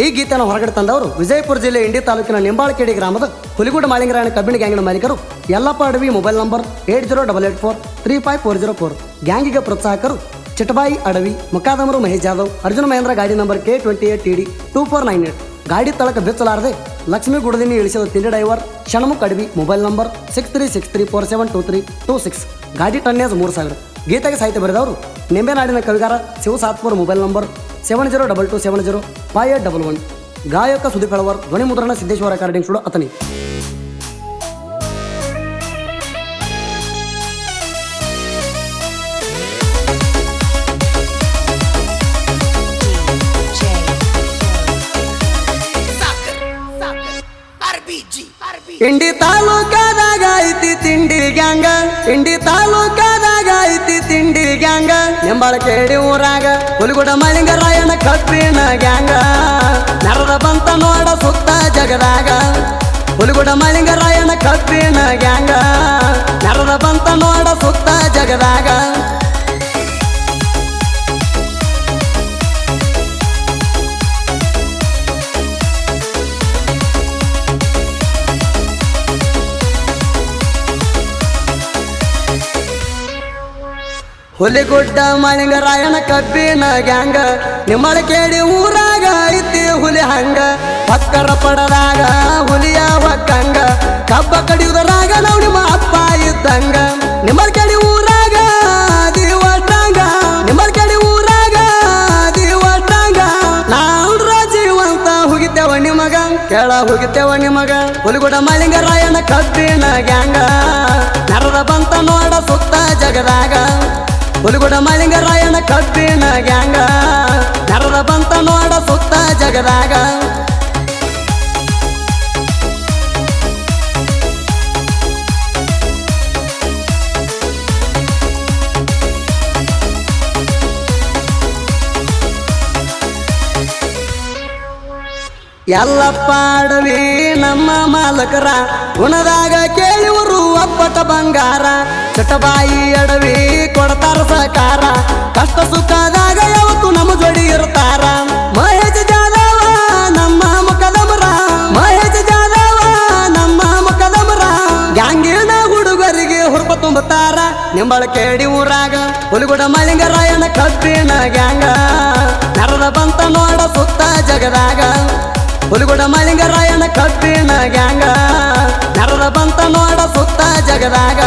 ಈ ಗೀತೆಯನ್ನು ಹೊರಗಡೆ ತಂದವರು ವಿಜಯಪುರ ಜಿಲ್ಲೆ ಇಂಡಿ ತಾಲೂಕಿನ ನಿಂಬಾಳಕೇಡಿ ಗ್ರಾಮದ ಹುಲಿಗುಡ ಮಾಲಿಂಗರಾಯಣ ಕಬ್ಬಿಣ ಗ್ಯಾಂಗಿನ ಮಾಲೀಕರು. Yallappa Adavi mobile number eight zero double eight four, three five four zero four. ಗ್ಯಾಂಗಿಗೆ ಪ್ರೋತ್ಸಾಹಕರು ಚಿಟಬಾಯಿ ಅಡವಿ ಮುಖಾದಮರು ಮಹೇಶ್ ಜಾಧವ್, ಅರ್ಜುನ ಮಹೇಂದ್ರ ಗಾಡಿ number K twenty eight T D two four nine eight. ಗಾಡಿ ತಳಕ ಬೆಚ್ಚಲಾರದೆ ಲಕ್ಷ್ಮೀ ಗುಡದಿನಿ ಇಳಿಸಿದ Tindi driver Shanmukh Adavi mobile number six three six three four seven two three two six. ಗಾಡಿ tonnage ಮೂರು ಸಾವಿರ. ಗೀತೆಗೆ ಸಾಹಿತ್ಯ ಬರೆದವರು ನಿಂಬೆನಾಡಿನ ಕವಿಗಾರ Shiva Satpur mobile number seven zero double two seven zero five eight double one ಗಾಯಕ ಸುದೀಪ್ ಹೆಳವರ್ ಧ್ವನಿ ಮುದ್ರಣ ಸಿದ್ದೇಶ್ವರ ರೆಕಾರ್ಡಿಂಗ್ ಸ್ಟುಡಿಯೋ ಅತನಿ ಇಂಡಿ ತಾಲೂಕಾದಾಗ ಐತಿ ತಿಂಡಿ ಗ್ಯಾಂಗ ಇಂಡಿ ತಾಲೂಕಾದಾಗ ಐತಿ ತಿಂಡಿ ಗ್ಯಾಂಗ ಕೇಡಿ ಕೇಳಿ ಊರಾಗ, ಹುಲಿಗುಡ ಮಳಿಂಗರಾಯಣ ಕಬ್ಬಿನ ಗ್ಯಾಂಗ. ನರದ ಬಂತ ನೋಡ ಸುತ್ತ ಜಗದಾಗ, ಹುಲಿಗುಡ ಮಳಿಂಗರಾಯಣ ಕಬ್ಬಿನ ಗ್ಯಾಂಗ. ನರದ ಬಂತ ನೋಡ ಸುತ್ತ ಜಗದಾಗ ಹುಲಿಗುಡ್ಡ ಮಳಿಂಗರಾಯಣ ಕಬ್ಬಿನ ಗ್ಯಾಂಗ. ನಿಮ್ಮಳ ಕೇಳಿ ಊರಾಗ ಐತಿ ಹುಲಿ ಹಂಗ. ಪಕ್ಕರ ಪಡದಾಗ ಹುಲಿಯ ಒಕ್ಕಂಗ. ಕಬ್ಬ ಕಡಿಯುವುದರಾಗ ನಾವು ನಿಮ್ಮ ಅಪ್ಪ ಇದ್ದಂಗ. ನಿಮ್ಮಳ ಕೇಳಿ ಊರಾಗ ದಿವಟ್ಟಂಗ ನಿಮ್ಮಳ ಕೇಳಿ ಊರಾಗ ದಿವಟ್ಟಂಗ ನಾವು ಜೀವಂತ ಹೋಗಿದ್ದೇವ ನಿಮಗ. ಕೇಳ ಹೋಗಿದ್ದೇವ ನಿಮಗ. ಹುಲಿಗುಡ ಮಳಿಂಗರಾಯಣ ಕಬ್ಬಿನ ಗ್ಯಾಂಗ. ನರದ ಬಂತ ನೋಡ ಸುತ್ತ ಜಗದಾಗ. ಹುಲಿಗುಡ ಮಳಿಂಗರಾಯಣ ಕಬ್ಬಿನ ಗ್ಯಾಂಗ. ನರದ ಬಂತ ನೋಡ ಸುತ್ತ ಜಗದಾಗ. ಎಲ್ಲಪ್ಪ ಪಾಡವಿ ನಮ್ಮ ಮಾಲಕರ ಗುಣದಾಗ ಕೇಳುವರು ಅಪ್ಪಟ ಬಂಗಾರ. ಚಟಬಾಯಿ ಅಡವಿ ಕೊಡ್ತಾರ ಸಕಾರ ಕಷ್ಟ ಸುಖದಾಗ ಯಾವತ್ತು ನಮ್ಮ ಜೋಡಿ ಇರ್ತಾರ. ಮಹೇಶ್ ಜಾದವ ನಮ್ಮ ಮುಖದಮರ ಮಹೇಶ್ ಜಾದವ ನಮ್ಮ ಮುಖದಮರ ಗ್ಯಾಂಗಿನ ಹುಡುಗರಿಗೆ ಹುರುಪ ತುಂಬುತ್ತಾರ. ನಿಂಬಳ ಕೇಡಿ ಊರಾಗ, ಹುಲಿಗುಡ ಮಳಿಂಗರಾಯಣ ಕಬ್ಬಿನ ಗ್ಯಾಂಗ. ನರದ ಬಂತ ನೋಡ ಸುತ್ತ ಜಗದಾಗ. ಹುಲಿಗುಡ ಮಲಿಂಗರಾಯಣ ಕಬ್ಬಿನ ಗ್ಯಾಂಗ. ನರದ ಬಂತ ನೋಡ ಸುತ್ತ ಜಗದಾಗ.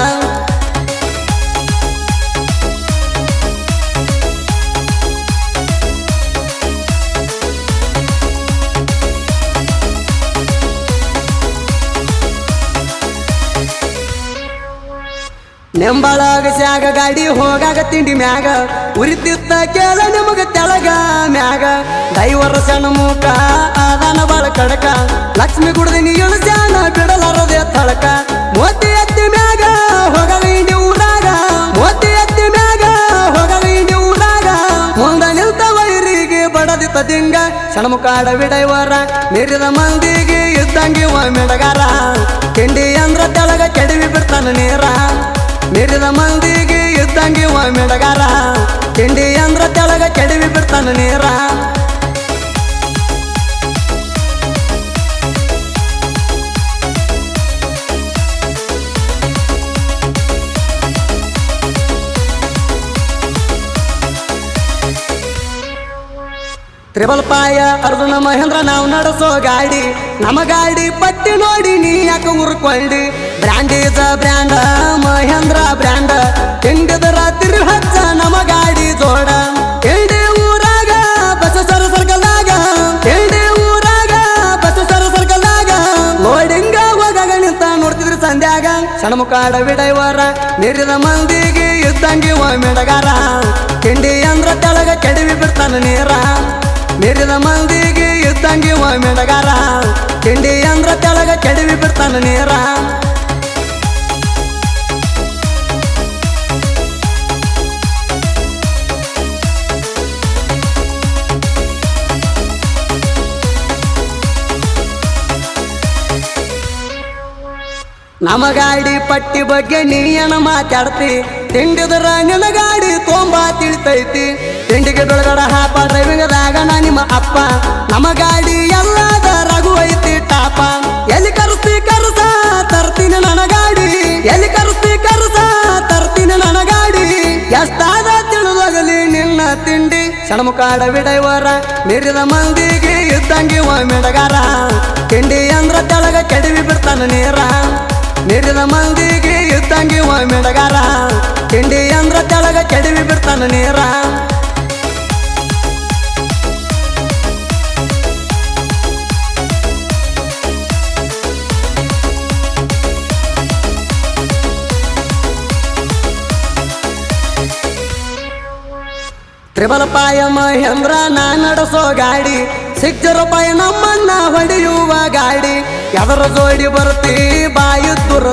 ನೆಂಬಳಾಗ ಸ್ಯಾಗ ಗಾಡಿ ಹೋಗಾಗ ತಿಂಡಿ ಮ್ಯಾಗ. ಉರಿತಿತ್ತ ಕೇಳ ನಿಮಗ ತೆಳಗ. ಮ್ಯಾಗ ದೈವರ ಸಣ್ಣ ಮೂಕ, ಆದಾನ ಬಾಳ ಕಡಕ. ಲಕ್ಷ್ಮಿ ಗುಡದಿನಿ ಇಳಿಸ್ಯಾನ, ಬಿಡಲಾರದೆ ತಳಕ. ಮೋತಿ ಎತ್ತಿ ಮ್ಯಾಗ ಹೊಗಲಿ ಊರಾಗ. ಮೋತಿ ಎತ್ತಿ ಮ್ಯಾಗ ಹೊಗಲಿ ಊರಾಗ. ಮುಂದ ನಿಲ್ತ ವೈರಿಗೆ ಬಡದಿತ್ತ ದಿಂಗ ಸಣ್ಮುಖಾಡ ವಿಡೈವರ. ಮೀರಿದ ಮಂದಿಗೆ ಇದ್ದಂಗೆ ಮೆಡಗಾರ ತಿಂಡಿ ಅಂದ್ರ ತೆಳಗ ಕೆಡವಿ ಬಿಡ್ತಾನ ನೀರ. ಮೀರಿದ ಮಂದಿಗೆ ಇದ್ದಂಗೆ ಮೆಡಗಾರ ತಿಂಡಿ ಅಂದ್ರ ತೆಳಗ ಕೆಡವಿ ಬಿಡ್ತಾನ ನೀರ. ತ್ರಿಬಲ್ ಪಾಯ, ಅರ್ಜುನ ಮಹೇಂದ್ರ, ನಾವು ನಡೆಸೋ ಗಾಡಿ. ನಮ್ಮ ಗಾಡಿ ಪಟ್ಟಿ ನೋಡಿ ನೀ ಯಾಕೆ ಉರ್ಕೊಂಡಿ brand is brand, Mahindra brand. ಹೆಂಗದ ರಾತ್ರಿ ಹಚ್ಚ ನಮ್ಮ ಗಾಡಿ ಜೋಡ. ತಿಂಡಿ ಊರಾಗ ಬಸಸರ ಸರ್ಕಲ್ದಾಗ. ತಿಂಡಿ ಊರಾಗ ಬಸಸರ ಸರ್ಕಲ್ದಾಗ. ಲೋಡಿಂಗ ಹೋಗಾಗ ನಿಂತ ನೋಡ್ತಿದ್ರಿ ಸಂಧ್ಯಾಗ. ಸಣ್ಮುಖಾಡ ವಿಡೈವರ ನೀರಿದ ಮಂದಿಗೆ ಇದ್ದಂಗೆ ಮೆಡಗಾರ ಕಿಂಡಿ ಅಂದ್ರ ತೆಳಗ ಕೆಡವಿ ಬಿಡ್ತಾನ ನೀರ. ಮೀರಿದ ಮಂದಿಗೆ ಇದ್ದಂಗೆ ಮೆಡಗಾರ ತಿಂಡಿ ಅಂದ್ರ ತೆಳಗ ಕೆಡವಿ ಬಿಡ್ತಾನ ನೀರ. ನಮ್ಮ ಗಾಡಿ ಪಟ್ಟಿ ಬಗ್ಗೆ ನೀಯನ ಮಾತಾಡ್ತಿ? ತಿಂಡಿದ್ರ ನಿನ್ನ ಗಾಡಿ ತೊಂಬ ತಿಳಿತೈತಿ. ತಿಂಡಿಗೆ ಬೆಳಗಡ ಹಾಪ ಡ್ರೈವಿಂಗ್ ದಾಗ ನಾ ನಿಮ್ಮ ಅಪ್ಪ. ನಮ್ಮ ಗಾಡಿ ಎಲ್ಲದ ರಘು ಐತಿ ಟಾಪ. ಎಲ್ಲಿ ಕರೆಸ್ತಿ ಕರ್ಸ, ತರ್ತೀನಿ ನನ್ನ ಗಾಡಿ. ಎಲ್ಲಿ ಕರೆಸ್ತಿ ಕರುಸ, ತರ್ತೀನಿ ನನ್ನ ಗಾಡಿ. ಎಷ್ಟಾದ ತಿಳಿದಾಗಲಿ ನಿನ್ನ ತಿಂಡಿ. ಸಣಮುಖಾಡ ವಿಡೈವರ, ಮೀರಿದ ಮಂದಿಗೆ ಇದ್ದಂಗೆ ಓ ಮೆಡಗಾರ ತಿಂಡಿ ಅಂದ್ರ ತೆಳಗ ಕೆಡವಿ ಬಿಡ್ತಾನ ನೀರ. ನೀರಿದ ಮಂದಿಗೆ ಇದ್ದಂಗೆ ಓ ಮೆಡಗಾರ ತಿಂಡಿ ಅಂದ್ರ ತೆಳಗ ಕೆಡವಿ ಬಿಡ್ತಾನ ನೀರ. ತ್ರಿಬಲ ಪಾಯ ಮಹೇಂದ್ರ, ನಾ ನಡೆಸೋ ಗಾಡಿ. ಸಿಕ್ತ ರೂಪಾಯಿ ನಮ್ಮನ್ನ ಹೊಡೆಯುವ ಗಾಡಿ. ಎದರ ಜೋಡಿ ಬರ್ತಿ, ಬಾಯಿ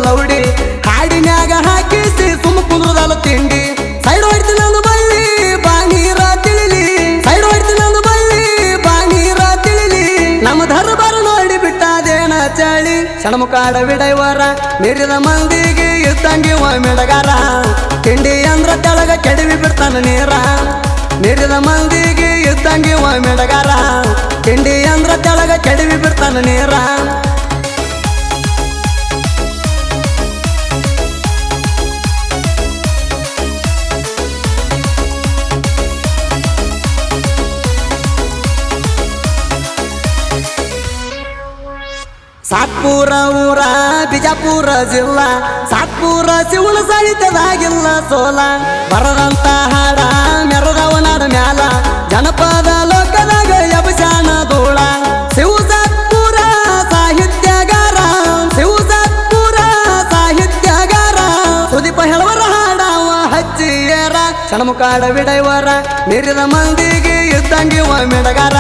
ಲೌಡಿ ಹಾಡಿನ್ಯಾಗ ಹಾಕಿಸಿ ಸುಮ್ಮ ಕುಂದ್ರದಲ್ಲ ತಿಂಡಿ. ಸೈಡ್ ಹೊಡ್ತಿ ನಂದು ಬಳ್ಳಿ ಬಾನೀರ ತಿಳಿಲಿ. ಸೈಡ್ ಹೊಡ್ತಿ ನಂದು ಬಳ್ಳಿ ಬಾನೀರ ತಿಳಿಲಿ. ನಮ್ಮ ದರ್ಬಾರ ನೋಡಿ ಬಿಟ್ಟಾದೇನ ಚಳಿ. ಸಣಮುಖಾಡ ವಿಡೈವರ, ಮೀರಿದ ಮಂದಿಗೆ ಇದ್ದಂಗೆ ಮಿಡಗಾರ ತಿಂಡಿ ಅಂದ್ರ ತೆಳಗ ಕೆಡವಿ ಮಂದಿಗೆ ಓ ಮಿಡಗಾರ. ತಿಂಡಿ ಅಂದ್ರ ತೆಳಗ ಕೆಡವಿ ಬಿಡ್ತಾನ ನೀರ. ಸಾತ್ಪುರ ಊರ, ಬಿಜಾಪುರ ಜಿಲ್ಲಾ. ಸಾತ್ಪುರ ಶಿವನ ಸಹಿತವಾಗಿಲ್ಲ ಸೋಲ. ಬರದಂತ ಹಾಡ ಜನಪದ ಲೋಕದಾಗ ಯಬಶಾನ ಧೂಳ. ಶಿವಸತ್ಪುರ ಸಾಹಿತ್ಯಗಾರ. ಶಿವಸತ್ಪುರ ಸಾಹಿತ್ಯಗಾರ. ಸುದೀಪ ಹೇಳುವರ ಹಾಡವ ಹಚ್ಚಿಯರ. ಸಣಮುಖಾಡ ವಿಡೈವರ. ನೀರಿನ ಮಂದಿಗೆ ಇದ್ದಂಗೆ ಒ ಮಿಡಗಾರ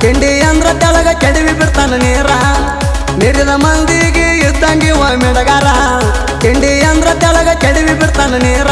ತಿಂಡಿ ಅಂದ್ರ ತೆಳಗ ಕೆಡವಿ ಬಿಡ್ತಾನ ನೀರ. ನೀರಿನ ಮಂದಿಗೆ ಇದ್ದಂಗೆ ಒ ಮಿಡಗಾರ ತಿಂಡಿ ಅಂದ್ರ ತೆಳಗ ಕೆಡವಿ ಬಿಡ್ತಾನ ನೀರ.